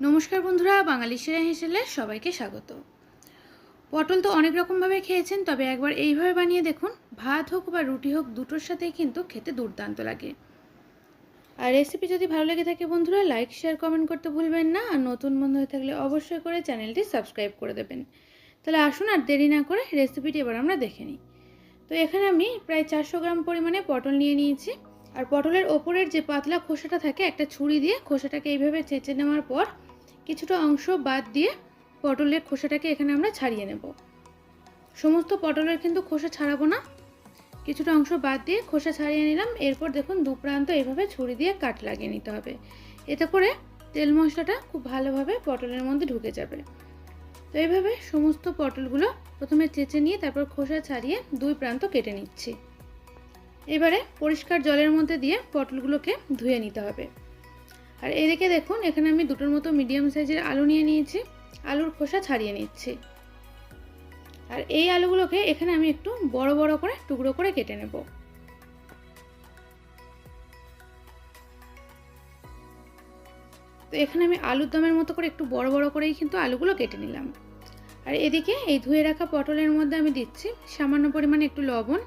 নমস্কার বন্ধুরা, বাঙালি সেরা হেসেলে সবাইকে স্বাগত। পটল তো অনেক রকমভাবে খেয়েছেন, তবে একবার এইভাবে বানিয়ে দেখুন, ভাত হোক বা রুটি হোক, দুটোর সাথেই কিন্তু খেতে দুর্দান্ত লাগে। আর রেসিপি যদি ভালো লেগে থাকে বন্ধুরা লাইক শেয়ার কমেন্ট করতে ভুলবেন না, আর নতুন বন্ধু হয়ে থাকলে অবশ্যই করে চ্যানেলটি সাবস্ক্রাইব করে দেবেন। তাহলে আসুন আর দেরি না করে রেসিপিটি এবার আমরা দেখে নিই। তো এখানে আমি প্রায় চারশো গ্রাম পরিমাণে পটল নিয়ে নিয়েছি। আর পটলের ওপরের যে পাতলা খোসাটা থাকে, একটা ছুরি দিয়ে খোসাটাকে এইভাবে চেঁচে নেওয়ার পর কিছুটা অংশ বাদ দিয়ে পটলের খোসাটাকে এখানে আমরা ছাড়িয়ে নেব। সমস্ত পটলের কিন্তু খোসা ছাড়াবো না। কিছুটা অংশ বাদ দিয়ে খোসা ছাড়িয়ে নিলাম। এরপর দেখুন দু প্রান্ত এভাবে ছুরি দিয়ে কাট লাগিয়ে নিতে হবে। এতে করে তেল মশলাটা খুব ভালোভাবে পটলের মধ্যে ঢুকে যাবে। তো এইভাবে সমস্ত পটলগুলো প্রথমে চেঁচে নিয়ে তারপর খোসা ছাড়িয়ে দুই প্রান্ত কেটে নিচ্ছি। এবারে পরিষ্কার জলের মধ্যে দিয়ে পটলগুলোকে ধুয়ে নিতে হবে। আর এদিকে দেখুন, এখানে আমি দুটোর মতো মিডিয়াম সাইজের আলু নিয়ে নিয়েছি। আলুর খোসা ছাড়িয়ে নিচ্ছি। আর এই আলুগুলোকে এখানে আমি একটু বড় বড় করে, টুকরো করে কেটে নেব। তো এখানে আমি আলুর দমের মতো করে একটু বড় বড় করেই কিন্তু আলুগুলো কেটে নিলাম। আর এদিকে এই ধুয়ে রাখা পটলের মধ্যে আমি দিচ্ছি সামান্য পরিমাণে একটু লবণ।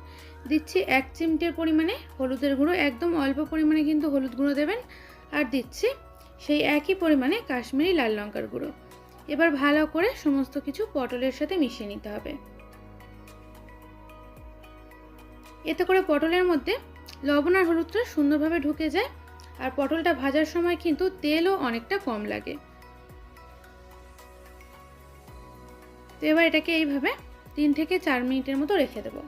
দিচ্ছি এক চিমটের পরিমাণে হলুদের গুঁড়ো। একদম অল্প পরিমাণে কিন্তু হলুদ গুঁড়ো দেবেন। আর দিচ্ছি সেই একই পরিমাণে কাশ্মীরি লাল লঙ্কার গুঁড়ো। এবার ভালো করে সমস্ত কিছু পটলের সাথে মিশিয়ে নিতে হবে। এতে করে পটলের মধ্যে লবণ আর হলুদটা সুন্দরভাবে ঢুকে যায় আর পটলটা ভাজার সময় কিন্তু তেলও অনেকটা কম লাগে। তো এবার এটাকে এইভাবে তিন থেকে চার মিনিটের মতো রেখে দেবো।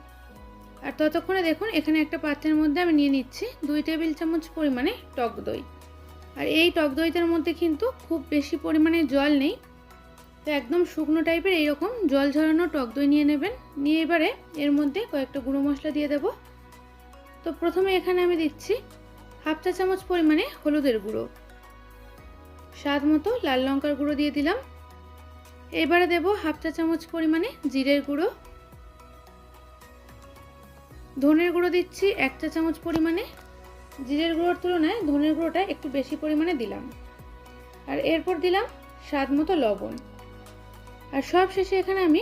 আর ততক্ষণে দেখুন এখানে একটা পাত্রের মধ্যে আমি নিয়ে নিচ্ছি দুই টেবিল চামচ পরিমাণে টক দই। আর এই টক দইটার মধ্যে কিন্তু খুব বেশি পরিমাণে জল নেই। তো একদম শুকনো টাইপের এইরকম জল ঝরানো টক দই নিয়ে নেবেন। নিয়ে এবারে এর মধ্যে কয়েকটা গুঁড়ো মশলা দিয়ে দেব। তো প্রথমে এখানে আমি দিচ্ছি হাফ চা চামচ পরিমাণে হলুদের গুঁড়ো। স্বাদ মতো লাল লঙ্কার গুঁড়ো দিয়ে দিলাম। এবারে দেব হাফ চা চামচ পরিমাণে জিরের গুঁড়ো। ধনের গুঁড়ো দিচ্ছি এক চা চামচ পরিমাণে জিরের গুঁড়োর তুলনায় ধনের গুঁড়োটা একটু বেশি পরিমাণে দিলাম। আর এরপর দিলাম স্বাদ মতো লবণ। আর সব শেষে এখানে আমি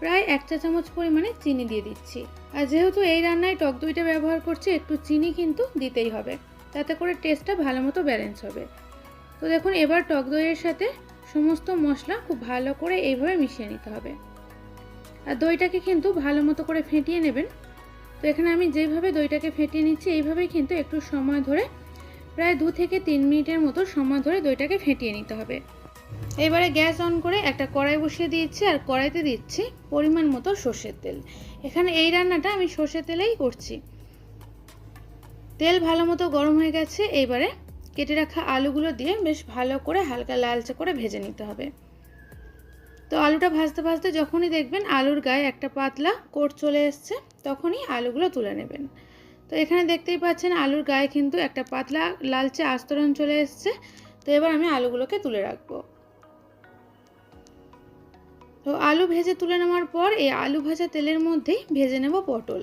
প্রায় এক চা চামচ পরিমাণে চিনি দিয়ে দিচ্ছি। আর যেহেতু এই রান্নায় টক দইটা ব্যবহার করছি, একটু চিনি কিন্তু দিতেই হবে। তাতে করে টেস্টটা ভালো মতো ব্যালেন্স হবে। তো দেখুন, এবার টক দইয়ের সাথে সমস্ত মশলা খুব ভালো করে এইভাবে মিশিয়ে নিতে হবে। আর দইটাকে কিন্তু ভালো মতো করে ফেটিয়ে নেবেন। তো এখানে আমি যেভাবে দইটাকে ফেটিয়ে নিচ্ছি, এইভাবেই কিন্তু একটু সময় ধরে, প্রায় দু থেকে তিন মিনিটের মতো সময় ধরে দইটাকে ফেটিয়ে নিতে হবে। এবারে গ্যাস অন করে একটা কড়াই বসিয়ে দিয়েছি আর কড়াইতে দিচ্ছি পরিমাণ মতো সর্ষের তেল। এখানে এই রান্নাটা আমি সর্ষের তেলেই করছি। তেল ভালো মতো গরম হয়ে গেছে, এইবারে কেটে রাখা আলুগুলো দিয়ে বেশ ভালো করে হালকা লালচে করে ভেজে নিতে হবে। তো আলুটা ভাজতে ভাজতে যখনই দেখবেন আলুর গায়ে একটা পাতলা কোট চলে এসছে, তখনই আলুগুলো তুলে নেবেন। তো এখানে দেখতেই পাচ্ছেন আলুর গায়ে কিন্তু একটা পাতলা লালচে আস্তরণ চলে এসছে, তো এবার আমি আলুগুলোকে তুলে রাখব। তো আলু ভেজে তুলে নেওয়ার পর এই আলু ভাজা তেলের মধ্যেই ভেজে নেব পটল।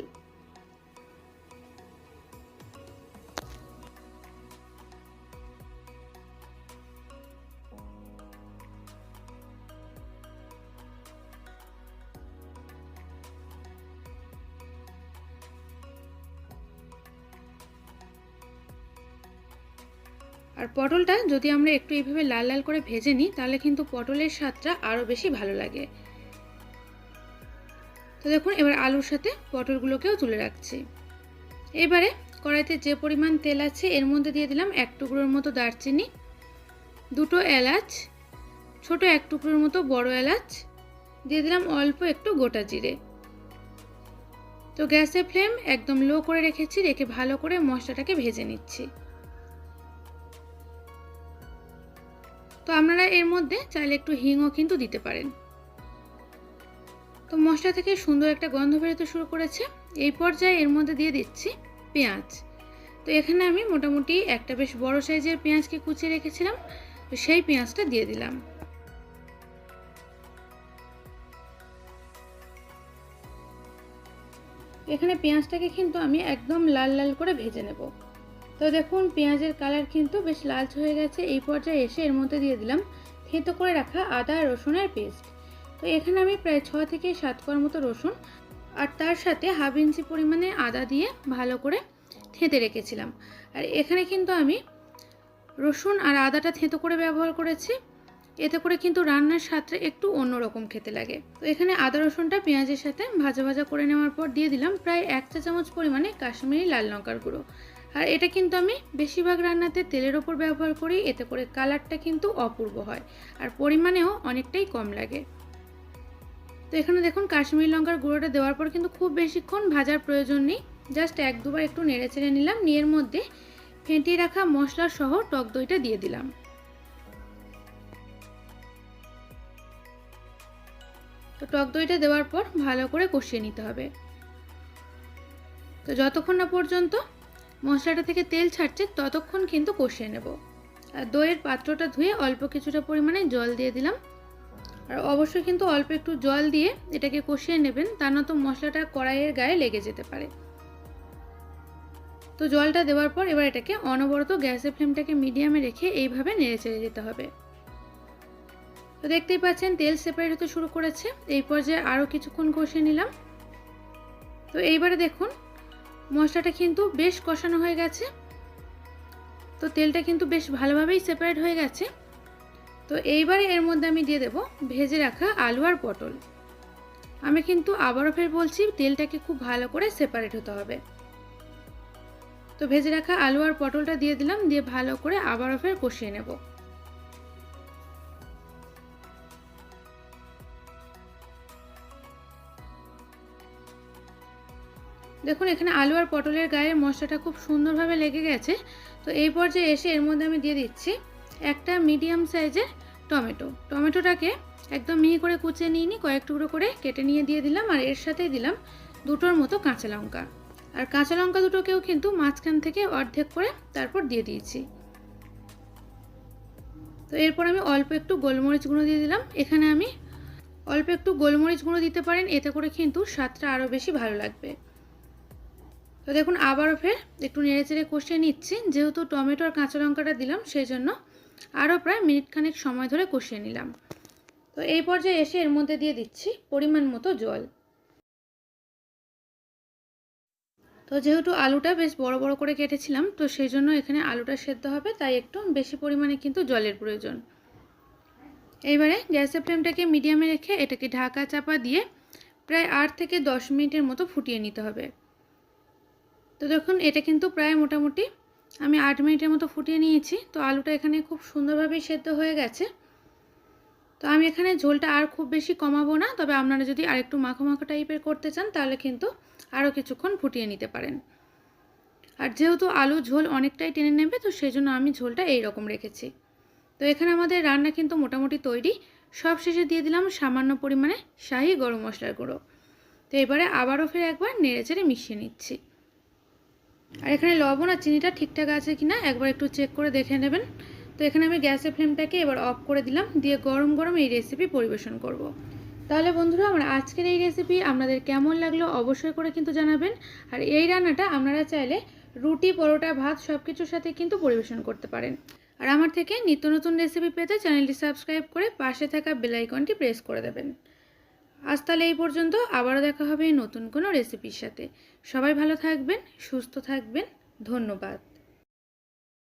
আর পটলটা যদি আমরা একটু এইভাবে লাল লাল করে ভেজে নিই, তাহলে কিন্তু পটলের স্বাদটা আরও বেশি ভালো লাগে। তো দেখুন, এবার আলুর সাথে পটলগুলোকেও তুলে রাখছি। এবারে কড়াইতে যে পরিমাণ তেল আছে, এর মধ্যে দিয়ে দিলাম এক টুকরোর মতো দারচিনি, দুটো এলাচ, ছোট এক টুকরোর মতো বড় এলাচ, দিয়ে দিলাম অল্প একটু গোটা জিরে। তো গ্যাসের ফ্লেম একদম লো করে রেখেছি, রেখে ভালো করে মশলাটাকে ভেজে নিচ্ছি। তো আপনারা এর মধ্যে চাইলে একটু হিংও কিন্তু দিতে পারেন। তো মশলা থেকে সুন্দর একটা গন্ধ বেরোতে শুরু করেছে। এই পর্যায়ে এর মধ্যে দিয়ে দিচ্ছি পেঁয়াজ। তো এখানে আমি মোটামুটি একটা বেশ বড় সাইজের পেঁয়াজকে কুচিয়ে রেখেছিলাম। তো সেই পেঁয়াজটা দিয়ে দিলাম। এখানে পেঁয়াজটাকে কিন্তু আমি একদম লাল লাল করে ভেজে নেব। তো দেখুন, পেঁয়াজের কালার কিন্তু বেশ লালচে হয়ে গেছে। এই পর্যায়ে এসে এর মধ্যে দিয়ে দিলাম থেঁতো করে রাখা আদা রসুনের পেস্ট। তো এখানে আমি প্রায় ছ থেকে সাত কোয়ার মতো রসুন আর তার সাথে হাফ ইঞ্চি পরিমাণে আদা দিয়ে ভালো করে থেঁতে রেখেছিলাম। আর এখানে কিন্তু আমি রসুন আর আদাটা থেঁতো করে ব্যবহার করেছি। এতে করে কিন্তু রান্নার স্বাদটা একটু অন্যরকম খেতে লাগে। তো এখানে আদা, রসুনটা পেঁয়াজের সাথে ভাজা ভাজা করে নেওয়ার পর দিয়ে দিলাম প্রায় এক চা চামচ পরিমাণে কাশ্মীরি লাল লঙ্কার গুঁড়ো। আর এটা কিন্তু আমি বেশিরভাগ রান্নাতে তেলের ওপর ব্যবহার করি, এতে করে কালারটা কিন্তু অপূর্ব হয় আর পরিমাণেও অনেকটাই কম লাগে। তো এখানে দেখুন কাশ্মীরি লঙ্কার গুঁড়োটা দেওয়ার পর কিন্তু খুব বেশিক্ষণ ভাজার প্রয়োজন নেই। জাস্ট এক দুবার একটু নেড়ে চেড়ে নিলাম নিয়ের মধ্যে ফেটিয়ে রাখা মশলা সহ টক দইটা দিয়ে দিলাম। তো টক দইটা দেওয়ার পর ভালো করে কষিয়ে নিতে হবে। তো যতক্ষণ না পর্যন্ত মশলাটা থেকে তেল ছাড়ছে, ততক্ষণ কিন্তু কষিয়ে নেব। আর দইয়ের পাত্রটা ধুয়ে অল্প কিছুটা পরিমাণে জল দিয়ে দিলাম। আর অবশ্যই কিন্তু অল্প একটু জল দিয়ে এটাকে কষিয়ে নেবেন, তা নয়তো মশলাটা কড়াইয়ের গায়ে লেগে যেতে পারে। তো জলটা দেওয়ার পর এবার এটাকে অনবরত গ্যাসের ফ্লেমটাকে মিডিয়ামে রেখে এইভাবে নেড়ে চেড়ে দিতে হবে। তো দেখতেই পাচ্ছেন, তেল সেপারেট হতে শুরু করেছে। এই পর্যায়ে আরও কিছুক্ষণ কষিয়ে নিলাম। তো এইবারে দেখুন মশলাটা কিন্তু বেশ কষানো হয়ে গেছে। তো তেলটা কিন্তু বেশ ভালোভাবেই সেপারেট হয়ে গেছে। তো এইবারে এর মধ্যে আমি দিয়ে দেব ভেজে রাখা আলু আর পটল। আমি কিন্তু আবারও ফের বলছি, তেলটাকে খুব ভালো করে সেপারেট হতে হবে। তো ভেজে রাখা আলু আর পটলটা দিয়ে দিলাম, দিয়ে ভালো করে আবারও ফের কষিয়ে নেব। দেখুন, এখানে আলু আর পটলের গায়ে মশলাটা খুব সুন্দরভাবে লেগে গেছে। তো এই পর্যায়ে এসে এর মধ্যে আমি দিয়ে দিচ্ছি একটা মিডিয়াম সাইজের টমেটো। টমেটোটাকে একদম মিহি করে কুচে নিয়ে নিই কয়েক টুকরো করে কেটে নিয়ে দিয়ে দিলাম আর এর সাথেই দিলাম দুটোর মতো কাঁচা লঙ্কা। আর কাঁচা লঙ্কা দুটোকেও কিন্তু মাঝখান থেকে অর্ধেক করে তারপর দিয়ে দিয়েছি। তো এরপর আমি অল্প একটু গোলমরিচ গুঁড়ো দিয়ে দিলাম। এখানে আমি অল্প একটু গোলমরিচ গুঁড়ো দিতে পারেন, এতে করে কিন্তু স্বাদটা আরও বেশি ভালো লাগবে। তো দেখুন, আবারও ফের একটু নেড়ে চেড়ে কষিয়ে নিচ্ছি। যেহেতু টমেটো আর কাঁচা লঙ্কাটা দিলাম, সেই জন্য আরও প্রায় মিনিটখানেক সময় ধরে কষিয়ে নিলাম। তো এই পর্যায়ে এসে এর মধ্যে দিয়ে দিচ্ছি পরিমাণ মতো জল। তো যেহেতু আলুটা বেশ বড় বড় করে কেটেছিলাম, তো সেই জন্য এখানে আলুটা সেদ্ধ হবে, তাই একটু বেশি পরিমাণে কিন্তু জলের প্রয়োজন। এইবারে গ্যাসের ফ্লেমটাকে মিডিয়ামে রেখে এটাকে ঢাকা চাপা দিয়ে প্রায় আট থেকে দশ মিনিটের মতো ফুটিয়ে নিতে হবে। তো দেখুন, এটা কিন্তু প্রায় মোটামুটি আমি আট মিনিটের মতো ফুটিয়ে নিয়েছি। তো আলুটা এখানে খুব সুন্দরভাবেই সেদ্ধ হয়ে গেছে। তো আমি এখানে ঝোলটা আর খুব বেশি কমাবো না, তবে আপনারা যদি আরেকটু মাখো মাখো টাইপের করতে চান, তাহলে কিন্তু আরও কিছুক্ষণ ফুটিয়ে নিতে পারেন। আর যেহেতু আলু ঝোল অনেকটাই টেনে নেবে, তো সেই জন্য আমি ঝোলটা এই রকম রেখেছি। তো এখানে আমাদের রান্না কিন্তু মোটামুটি তৈরি। সব শেষে দিয়ে দিলাম সামান্য পরিমাণে শাহি গরম মশলার গুঁড়ো। তো এবারে আবারও ফের একবার নেড়ে চেড়ে মিশিয়ে নিচ্ছি। আর এখানে লবণ আর চিনিটা ঠিকঠাক আছে কি না একবার একটু চেক করে দেখে নেবেন। তো এখানে আমি গ্যাসের ফ্লেমটাকে এবার অফ করে দিলাম, দিয়ে গরম গরম এই রেসিপি পরিবেশন করব। তাহলে বন্ধুরা, আমার আজকের এই রেসিপি আপনাদের কেমন লাগল অবশ্যই করে কিন্তু জানাবেন। আর এই রান্নাটা আপনারা চাইলে রুটি, পরোটা, ভাত সব কিছুর সাথে কিন্তু পরিবেশন করতে পারেন। আর আমার থেকে নিত্য নতুন রেসিপি পেতে চ্যানেলটি সাবস্ক্রাইব করে পাশে থাকা বেলাইকনটি প্রেস করে দেবেন। আজ তাহলে এই পর্যন্ত। আবারও দেখা হবে নতুন কোনো রেসিপির সাথে। সবাই ভালো থাকবেন, সুস্থ থাকবেন। ধন্যবাদ।